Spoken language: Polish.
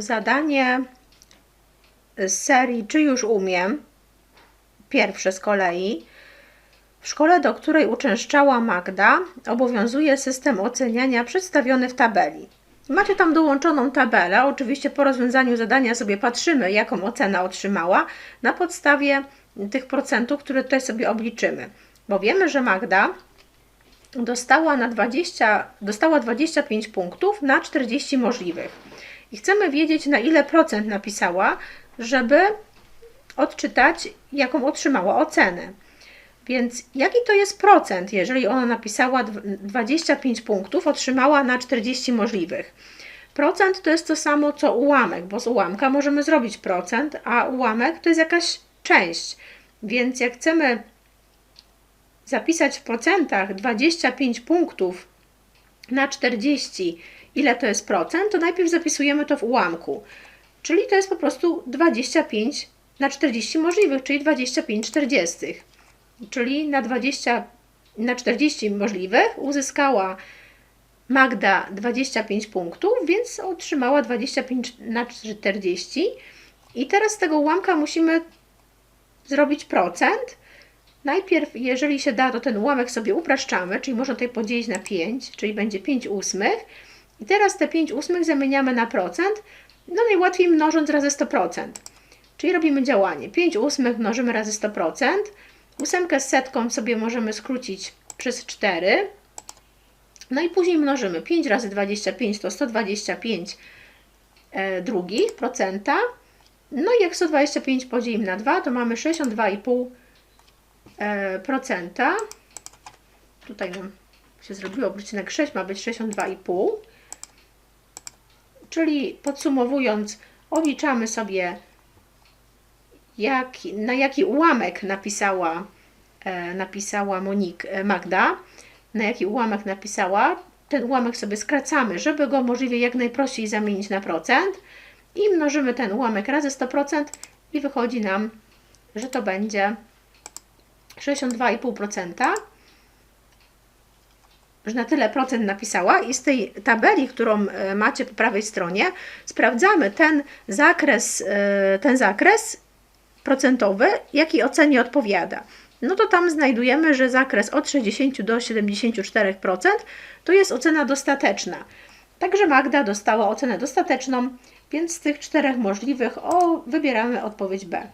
zadanie z serii Czy już umiem? Pierwsze z kolei. W szkole, do której uczęszczała Magda, obowiązuje system oceniania przedstawiony w tabeli. Macie tam dołączoną tabelę. Oczywiście po rozwiązaniu zadania sobie patrzymy, jaką ocenę otrzymała na podstawie tych procentów, które tutaj sobie obliczymy. Bo wiemy, że Magda dostała, na 20, dostała 25 punktów na 40 możliwych. I chcemy wiedzieć, na ile procent napisała, żeby odczytać, jaką otrzymała ocenę. Więc jaki to jest procent, jeżeli ona napisała dw- 25 punktów, otrzymała na 40 możliwych? Procent to jest to samo co ułamek, bo z ułamka możemy zrobić procent, a ułamek to jest jakaś część. Więc jak chcemy zapisać w procentach 25 punktów na 40, ile to jest procent, to najpierw zapisujemy to w ułamku. Czyli to jest po prostu 25 na 40 możliwych, czyli 25 czterdziestych. Czyli na 20 na 40 możliwych uzyskała Magda 25 punktów, więc otrzymała 25 na 40. I teraz z tego ułamka musimy zrobić procent. Najpierw, jeżeli się da, to ten ułamek sobie upraszczamy, czyli można tutaj podzielić na 5, czyli będzie 5 ósmych. I teraz te 5 ósmych zamieniamy na procent, no najłatwiej mnożąc razy 100%. Czyli robimy działanie 5 ósmych mnożymy razy 100%. Ósemkę z setką sobie możemy skrócić przez 4. No i później mnożymy 5 razy 25 to 125 e, drugich procenta. No i jak 125 podzielimy na 2, to mamy 62,5 e, procenta. Tutaj nam się zrobiło obrócinek 6, ma być 62,5. Czyli podsumowując, obliczamy sobie na jaki ułamek napisała, e, napisała Monik, e, Magda, na jaki ułamek napisała. Ten ułamek sobie skracamy, żeby go możliwie jak najprościej zamienić na procent i mnożymy ten ułamek razy 100% i wychodzi nam, że to będzie 62,5%. Że na tyle procent napisała i z tej tabeli, którą e, macie po prawej stronie, sprawdzamy ten zakres, e, ten zakres procentowy, jaki ocenie odpowiada. No to tam znajdujemy, że zakres od 60 do 74% to jest ocena dostateczna. Także Magda dostała ocenę dostateczną, więc z tych czterech możliwych o, wybieramy odpowiedź B.